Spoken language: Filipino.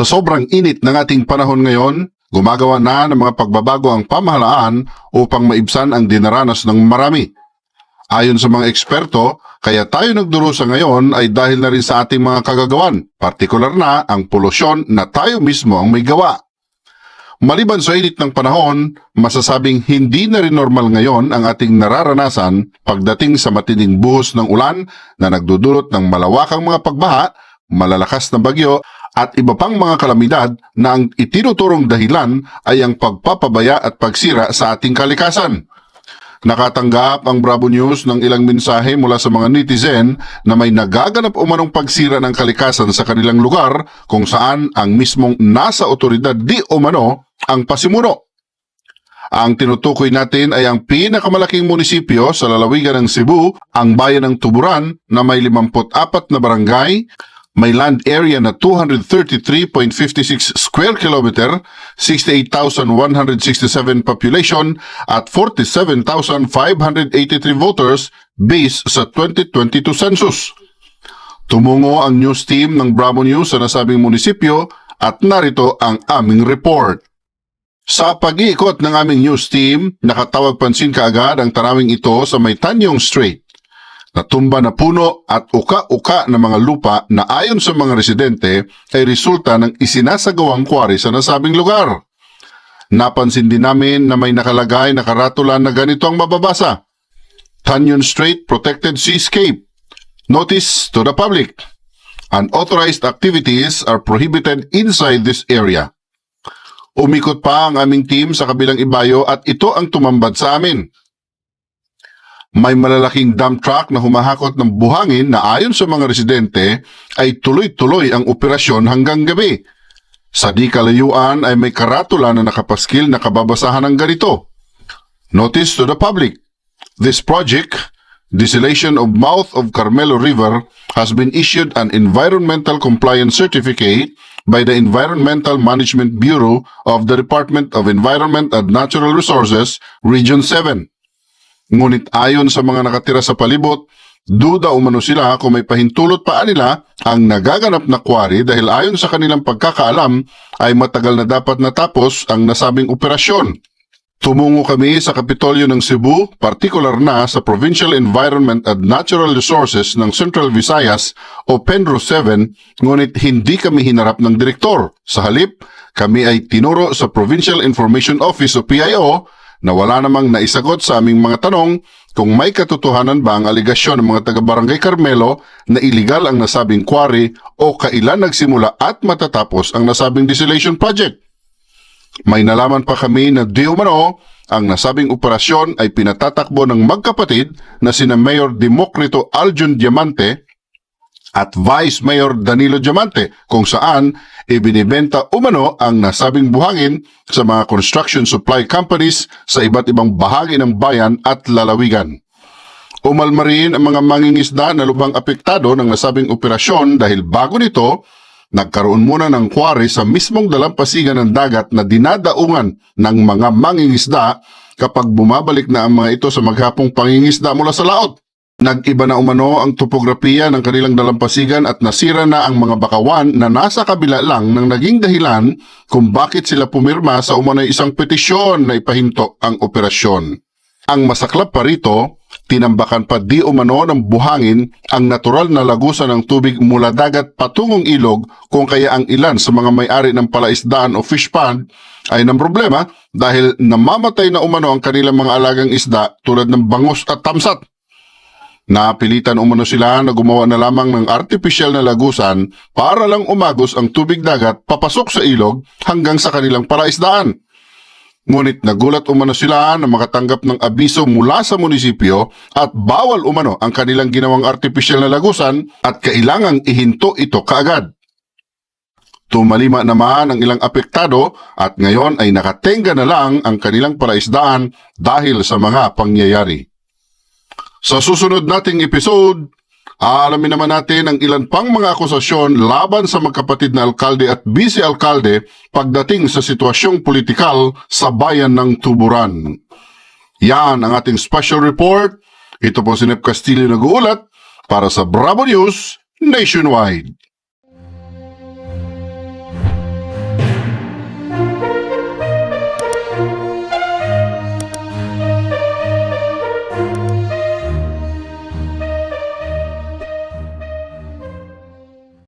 Sa sobrang init ng ating panahon ngayon, gumagawa na ng mga pagbabago ang pamahalaan upang maibsan ang dinaranas ng marami. Ayon sa mga eksperto, kaya tayo nagdurusa ngayon ay dahil na rin sa ating mga kagagawan, partikular na ang polusyon na tayo mismo ang may gawa. Maliban sa init ng panahon, masasabing hindi na rin normal ngayon ang ating nararanasan pagdating sa matinding buhos ng ulan na nagdudulot ng malawakang mga pagbaha, malalakas na bagyo at iba pang mga kalamidad na ang itinuturong dahilan ay ang pagpapabaya at pagsira sa ating kalikasan. Nakatanggap ang Bravo News ng ilang mensahe mula sa mga netizen na may nagaganap umanong pagsira ng kalikasan sa kanilang lugar kung saan ang mismong nasa otoridad di umano ang pasimuno. Ang tinutukoy natin ay ang pinakamalaking munisipyo sa lalawigan ng Cebu, ang bayan ng Tuburan na may 54 na barangay, may land area na 233.56 square kilometer, 68,167 population at 47,583 voters based sa 2022 census. Tumungo ang news team ng Bravo News sa nasabing munisipyo at narito ang aming report. Sa pag-iikot ng aming news team, nakatawag pansin kaagad ang tarawing ito sa may Tanyong Strait. Natumba na puno at uka-uka na mga lupa na ayon sa mga residente ay resulta ng isinasagawang kwari sa nasabing lugar. Napansin din namin na may nakalagay na karatula na ganito ang mababasa. Tanyon Strait Protected Seascape. Notice to the public. Unauthorized activities are prohibited inside this area. Umikot pa ang aming team sa kabilang ibayo at ito ang tumambad sa amin. May malalaking dump truck na humahakot ng buhangin na ayon sa mga residente ay tuloy-tuloy ang operasyon hanggang gabi. Sa di kalayuan ay may karatula na nakapaskil na kababasahan ng ganito. Notice to the public. This project, Desolation of Mouth of Carmelo River, has been issued an Environmental Compliance Certificate by the Environmental Management Bureau of the Department of Environment and Natural Resources, Region 7. Ngunit ayon sa mga nakatira sa palibot, duda umano sila kung may pahintulot pa nila ang nagaganap na kwari dahil ayon sa kanilang pagkakaalam ay matagal na dapat natapos ang nasabing operasyon. Tumungo kami sa Kapitolyo ng Cebu, partikular na sa Provincial Environment and Natural Resources ng Central Visayas o PENRO 7, ngunit hindi kami hinarap ng direktor. Sa halip, kami ay tinuro sa Provincial Information Office o PIO na wala namang naisagot sa aming mga tanong kung may katotohanan ba ang aligasyon ng mga taga-barangay Carmelo na iligal ang nasabing quarry o kailan nagsimula at matatapos ang nasabing desolation project. May nalaman pa kami na di umano ang nasabing operasyon ay pinatatakbo ng magkapatid na sina Mayor Demokrito Aljun Diamante at Vice Mayor Danilo Diamante kung saan ibinibenta umano ang nasabing buhangin sa mga construction supply companies sa iba't ibang bahagi ng bayan at lalawigan. Umalma rin ang mga mangingisda na lubang apektado ng nasabing operasyon dahil bago nito, nagkaroon muna ng kwari sa mismong dalampasigan ng dagat na dinadaungan ng mga mangingisda kapag bumabalik na ang mga ito sa maghapong pangingisda mula sa laot. Nag-iba na umano ang topografiya ng kanilang dalampasigan at nasira na ang mga bakawan na nasa kabila lang ng naging dahilan kung bakit sila pumirma sa umano'y isang petisyon na ipahinto ang operasyon. Ang masaklap pa rito, tinambakan pa di umano ng buhangin ang natural na lagusan ng tubig mula dagat patungong ilog kung kaya ang ilan sa mga may-ari ng palaisdaan o fish pond ay ng problema dahil namamatay na umano ang kanilang mga alagang isda tulad ng bangus at tamsat. Napilitan umano sila na gumawa na lamang ng artificial na lagusan para lang umagos ang tubig dagat papasok sa ilog hanggang sa kanilang palaisdaan. Ngunit nagulat umano sila na makatanggap ng abiso mula sa munisipyo at bawal umano ang kanilang ginawang artificial na lagusan at kailangang ihinto ito kaagad. Tumalima naman ang ilang apektado at ngayon ay nakatenga na lang ang kanilang palaisdaan dahil sa mga pangyayari. Sa susunod nating episode, aalamin naman natin ang ilan pang mga akusasyon laban sa magkapatid na alkalde at vice-alkalde pagdating sa sitwasyong politikal sa bayan ng Tuburan. Yan ang ating special report. Ito po si Nep Castillo nag-uulat para sa Bravo News Nationwide.